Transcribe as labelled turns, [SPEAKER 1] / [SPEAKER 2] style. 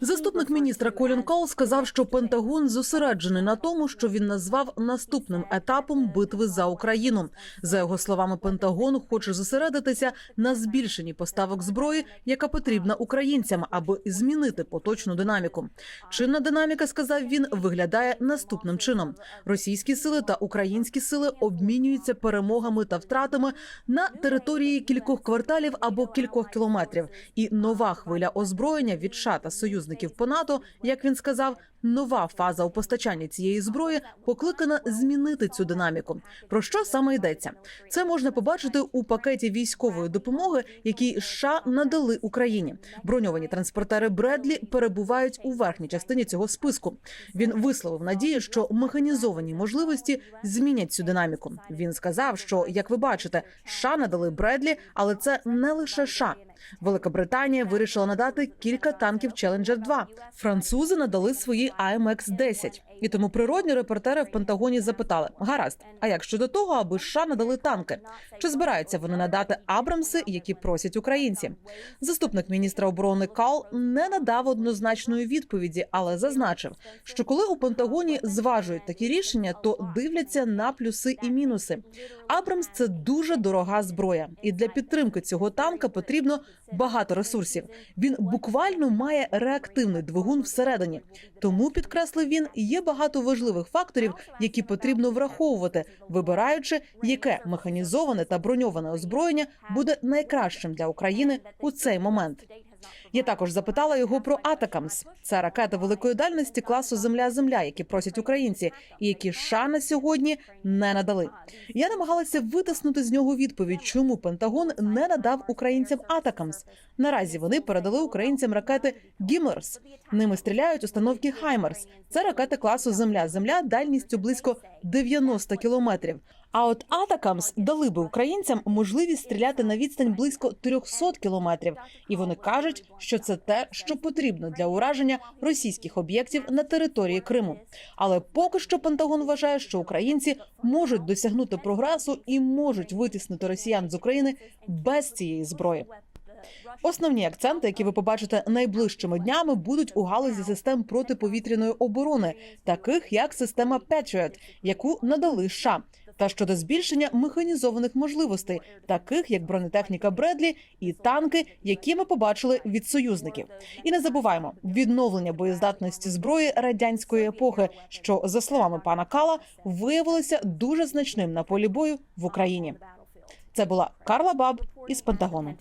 [SPEAKER 1] Заступник міністра Колін Кол сказав, що Пентагон зосереджений на тому, що він назвав наступним етапом битви за Україну. За його словами, Пентагон хоче зосередитися на збільшенні поставок зброї, яка потрібна українцям, аби змінити поточну динаміку. Чинна динаміка, сказав він, виглядає наступним чином: російські сили та українські сили обмінюються перемогами та втратами на території кількох кварталів або кількох кілометрів. І нова хвиля озброєння від США та союзників по НАТО, як він сказав, нова фаза у постачанні цієї зброї покликана змінити цю динаміку. Про що саме йдеться? Це можна побачити у пакеті військової допомоги, який США надали Україні. Броньовані транспортери Бредлі перебувають у верхній частині цього списку. Він висловив надію, що механізовані можливості змінять цю динаміку. Він сказав, що як ви бачите, США надали Бредлі, але це не лише США. 上 Британія вирішила надати кілька танків Challenger 2 Французи надали свої AMX 10 І тому природні репортери в Пентагоні запитали: гаразд, а як щодо того, аби США надали танки? Чи збираються вони надати Абрамси, які просять українці? Заступник міністра оборони Кал не надав однозначної відповіді, але зазначив, що коли у Пентагоні зважують такі рішення, то дивляться на плюси і мінуси. Абрамс це дуже дорога зброя, і для підтримки цього танка потрібно багато ресурсів. Він буквально має реактивний двигун всередині. Тому підкреслив він, є багато важливих факторів, які потрібно враховувати, вибираючи, яке механізоване та броньоване озброєння буде найкращим для України у цей момент. Я також запитала його про Атакамс. Це ракети великої дальності класу Земля-Земля, які просять українці, і які США на сьогодні не надали. Я намагалася витиснути з нього відповідь, чому Пентагон не надав українцям Атакамс. Наразі вони передали українцям ракети Гімерс. Ними стріляють установки Хаймерс. Це ракети класу Земля-Земля дальністю близько 90 кілометрів. А от Атакамс дали би українцям можливість стріляти на відстань близько 300 кілометрів, і вони кажуть, що це те, що потрібно для ураження російських об'єктів на території Криму. Але поки що Пентагон вважає, що українці можуть досягнути прогресу і можуть витіснити росіян з України без цієї зброї. Основні акценти, які ви побачите найближчими днями, будуть у галузі систем протиповітряної оборони, таких як система Patriot, яку надали США, та щодо збільшення механізованих можливостей, таких як бронетехніка Бредлі і танки, які ми побачили від союзників. І не забуваємо відновлення боєздатності зброї радянської епохи, що за словами пана Кала виявилося дуже значним на полі бою в Україні. Це була Карла Баб із Пентагону.